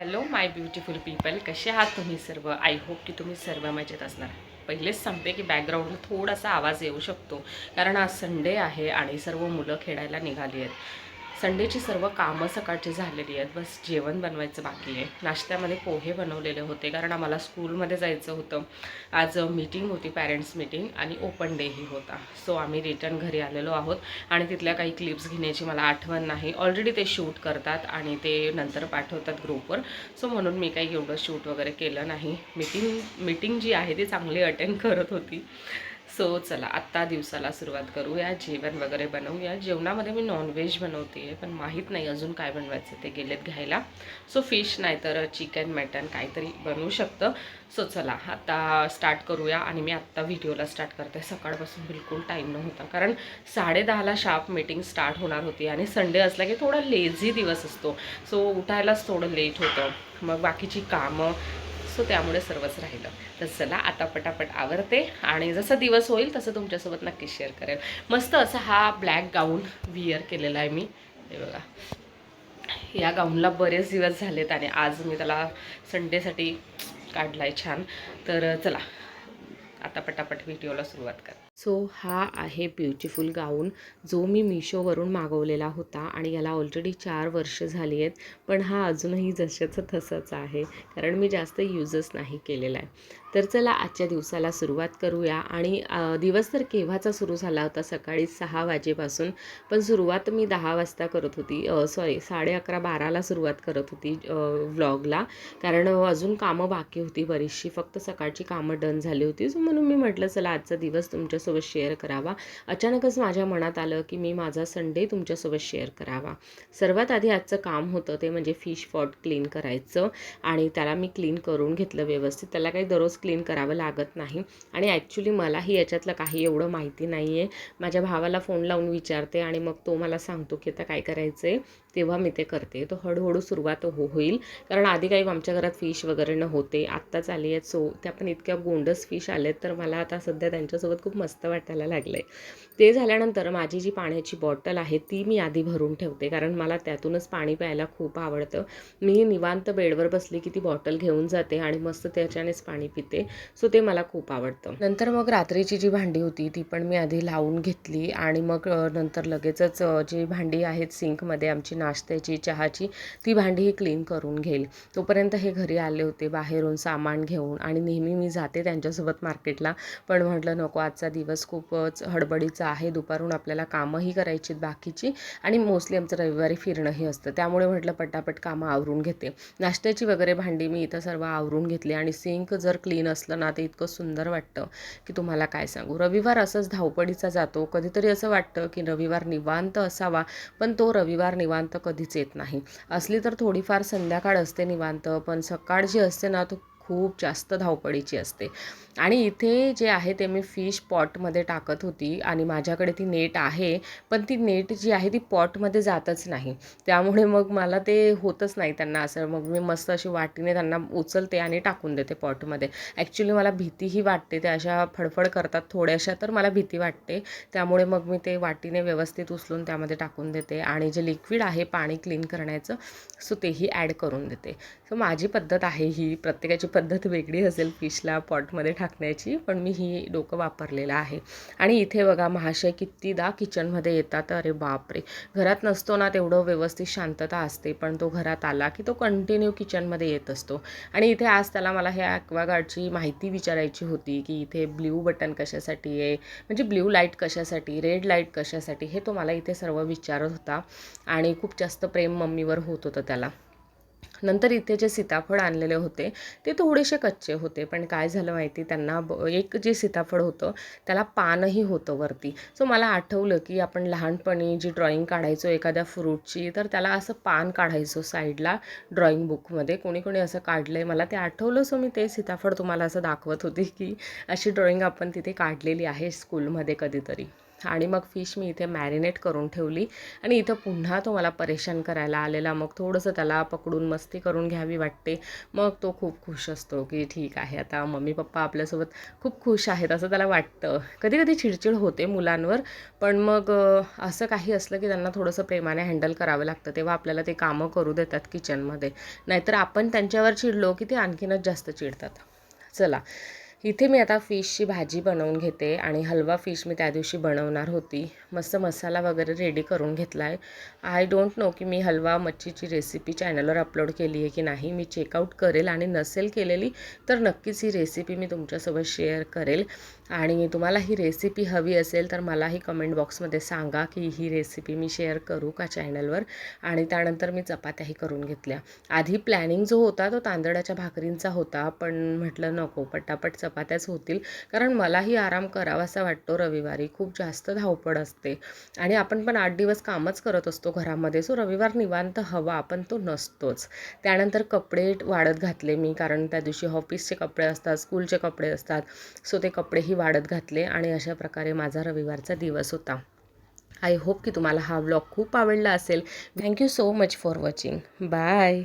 Hello माय beautiful people कसे आहात तुम्ही सर्व? आय होप की तुम्ही सर्व मजेत असणार. पहिलेच सांगते की बॅकग्राऊंडला थोडासा आवाज येऊ शकतो. कारण आज संडे आहे आणि सर्व मुलं खेळायला निघाली आहेत. संडेची सर्व कामं सकाळची झालेली आहेत. बस जेवण बनवायचं बाकी आहे. नाश्त्यामध्ये पोहे बनवलेले होते कारण आम्हाला स्कूलमध्ये जायचं होतं. आज मीटिंग होती पॅरेंट्स मीटिंग आणि ओपन डेही होता. सो आम्ही रिटर्न घरी आलेलो आहोत आणि तिथल्या काही क्लिप्स घेण्याची मला आठवण नाही. ऑलरेडी ते शूट करतात आणि ते नंतर पाठवतात ग्रुपवर. सो म्हणून मी काही एवढं शूट वगैरे केलं नाही. मीटिंग मीटिंग जी आहे ती चांगली अटेंड करत होती. सो चला आत्ता दिवसाला सुरुवात करूया जेवण वगैरे बनवूया. जेवणामध्ये मी नॉनव्हेज बनवते आहे पण माहीत नाही अजून काय बनवायचं ते गेलेत घ्यायला. सो फिश नाही तर चिकन मटन काहीतरी बनवू शकतं. सो चला आता स्टार्ट करूया आणि मी आत्ता व्हिडिओला स्टार्ट करते. सकाळपासून बिलकुल टाईम नव्हता कारण साडेदहाला शार्प मीटिंग स्टार्ट होणार होती आणि संडे असला की थोडा लेझी दिवस असतो. सो उठायलाच थोडं लेट होतं. मग बाकीची कामं सो त्यामुळे सर्वच राहिलं. तर चला आता पटापट आवरते आणि जसं दिवस होईल तसं तुमच्यासोबत नक्की शेअर करेल. मस्त असा हा ब्लॅक गाऊन वियर केलेला आहे मी. हे बघा. या गाऊनला बरेच दिवस झालेत आणि आज मी त्याला संडेसाठी काढला आहे छान. तर चला आता पटापट व्हिडिओला सुरुवात करा सो हा आहे ब्युटिफुल गाऊन जो मी मिशोवरून मागवलेला होता आणि याला ऑलरेडी चार वर्ष झाली आहेत पण हा अजूनही जशाचं तसंच आहे कारण मी जास्त यूजच नाही केलेला आहे. तर चला आजच्या दिवसाला सुरुवात करूया आणि दिवस तर केव्हाचा सुरू झाला होता? सकाळी सहा वाजेपासून पण सुरुवात मी दहा वाजता करत होती सॉरी साडे अकरा बाराला सुरुवात करत होती व्लॉगला कारण अजून कामं बाकी होती बरीचशी फक्त सकाळची कामं डन झाली होती. सो म्हणून मी म्हटलं चला आजचा दिवस तुमच्यासोबत शेअर करावा. अचानकच माझ्या मनात आलं की मी माझा संडे तुमच्यासोबत शेअर करावा. सर्वात आधी आजचं काम होतं ते म्हणजे फिश पॉट क्लीन करायचं आणि त्याला मी क्लीन करून घेतलं व्यवस्थित. त्याला काही दररोज क्लीन करावं लागत नाही. आणि ॲक्च्युली मलाही याच्यातलं काही एवढं माहिती नाही आहे माझ्या भावाला फोन लावून विचारते आणि मग तो मला सांगतो की आता काय करायचं आहे तेव्हा मी ते करते. तो हळूहळू सुरुवात हो होईल. कारण आधी काही आमच्या घरात फिश वगैरे न होते आत्ताच आली आहेत. सो त्या पण इतक्या गोंडस फिश आलेत. तर मला आता सध्या त्यांच्यासोबत खूप मस्त वाटायला लागलं आहे ते झाल्यानंतर माझी जी पाण्याची बॉटल आहे ती मी आधी भरून ठेवते. कारण मला त्यातूनच पाणी प्यायला खूप आवडतं. मी निवांत बेडवर बसली की ती बॉटल घेऊन जाते आणि मस्त त्याच्यानेच पाणी पिते. सो ते मला खूप आवडतं. नंतर मग रात्रीची जी भांडी होती ती पण मी आधी लावून घेतली आणि मग नंतर लगेचच जी भांडी आहेत सिंकमध्ये आमची नाश्त्याची चहाची ती भांडीही क्लीन करून घेईल. तोपर्यंत हे घरी आले होते बाहेरून सामान घेऊन आणि नेहमी मी जाते त्यांच्यासोबत मार्केटला. पण म्हटलं नको आजचा दिवस खूपच हडबडीचा आहे. दुपारून आपल्याला कामंही करायची आहेत बाकीची आणि मोस्टली आमचं रविवारी फिरणंही असतं. त्यामुळे म्हटलं पटापट कामं आवरून घेते. नाश्त्याची वगैरे भांडी मी इथं सर्व आवरून घेतली आणि सिंक जर क्लीन असलं ना ते इतकं सुंदर वाटतं की तुम्हाला काय सांगू. रविवार असंच धावपळीचा जातो. कधीतरी असं वाटतं की रविवार निवांत असावा पण तो रविवार निवांत कधीच येत नाही. असली तर थोडीफार संध्याकाळ असते निवांत पण सकाळ जी असते ना तो खूप जास्त धावपळीची असते. आणि इथे जे आहे ते मी फिश पॉटमध्ये टाकत होती आणि माझ्याकडे ती नेट आहे पण ती नेट जी आहे ती पॉटमध्ये जातच नाही. त्यामुळे मग मला ते होतच नाही त्यांना असं. मग मी मस्त अशी वाटीने त्यांना उचलते आणि टाकून देते पॉटमध्ये ॲक्च्युली मला भीतीही वाटते त्या अशा फडफड करतात थोड्याशा तर मला भीती वाटते. त्यामुळे मग मी ते वाटीने व्यवस्थित उचलून त्यामध्ये टाकून देते आणि जे लिक्विड आहे पाणी क्लीन करण्याचं सो तेही ॲड करून देते. सो माझी पद्धत आहे ही प्रत्येकाची पद्धत पद्धत वेगळी असेल फिशला पॉटमध्ये टाकण्याची पण मी ही डोकं वापरलेलं आहे. आणि इथे बघा महाशय कितीदा किचनमध्ये येतात. अरे बापरे! घरात नसतो ना तेवढं व्यवस्थित शांतता असते पण तो घरात आला की तो कंटिन्यू किचनमध्ये येत असतो. आणि इथे आज त्याला मला ह्या ॲक्वागार्डची माहिती विचारायची होती की इथे ब्ल्यू बटन कशासाठी आहे म्हणजे ब्ल्यू लाइट कशासाठी रेड लाइट कशासाठी हे तो मला इथे सर्व विचारत होता. आणि खूप जास्त प्रेम मम्मीवर होत होतं त्याला. नंतर इथे जे सीताफळ आणलेले होते ते थोडेसे कच्चे होते. पण काय झालं माहिती? त्यांना ब एक जे सीताफळ होतं त्याला पानही होतं वरती. सो मला आठवलं की आपण लहानपणी जी ड्रॉईंग काढायचो एखाद्या फ्रूटची तर त्याला असं पान काढायचो साईडला ड्रॉईंग बुकमध्ये कोणी कोणी असं काढलं आहे मला ते आठवलं. सो मी ते सीताफळ तुम्हाला असं दाखवत होती की अशी ड्रॉईंग आपण तिथे काढलेली आहे स्कूलमध्ये कधीतरी. आणि मग फिश मी इथे मॅरिनेट करून ठेवली. आणि इथं पुन्हा तो मला परेशान करायला आलेला. मग थोडंसं त्याला पकडून मस्ती करून घ्यावी वाटते. मग तो खूप खुश असतो की ठीक आहे आता मम्मी पप्पा आपल्यासोबत खूप खुश आहेत असं त्याला वाटतं. कधी कधी चिडचिड होते मुलांवर पण मग असं काही असलं की त्यांना थोडंसं प्रेमाने हँडल करावं लागतं. तेव्हा आपल्याला ते कामं करू देतात किचनमध्ये. नाहीतर आपण त्यांच्यावर चिडलो की ते आणखीनच जास्त चिडतात. चला. इथे मी आता फिशची भाजी बनवून घेते आणि हलवा फिश मी त्या दिवशी बनवणार होती. मस्त मसाला वगैरे रेडी करून घेतला आहे आय डोंट नो की मी हलवा मच्छीची रेसिपी चॅनलवर अपलोड केली आहे की नाही. मी चेकआउट करेल आणि नसेल केलेली तर नक्कीच ही रेसिपी मी तुमच्यासोबत शेअर करेल. आणि तुम्हाला ही रेसिपी हवी असेल तर मलाही कमेंट बॉक्समध्ये सांगा की ही रेसिपी मी शेअर करू का चॅनलवर आणि त्यानंतर मी चपात्याही करून घेतल्या. आधी प्लॅनिंग जो होता तो तांदळाच्या भाकरींचा होता पण म्हटलं नको पटापट चपात्याच होतील. कारण मलाही आराम करावासा वाटतो रविवारी. खूप जास्त धावपळ असते. आणि आपण पण आठ दिवस कामच करत असतो घरामध्ये. सो रविवार निवांत हवा आपण तो नसतोच. त्यानंतर कपडे वाढत घातले मी कारण त्या दिवशी ऑफिसचे कपडे असतात स्कूलचे कपडे असतात. सो ते कपडेही वाढत घातले आणि अशा प्रकारे माझा रविवारचा दिवस होता. आय होप की तुम्हाला हा व्लॉग खूप आवडला असेल. Thank you so much for watching bye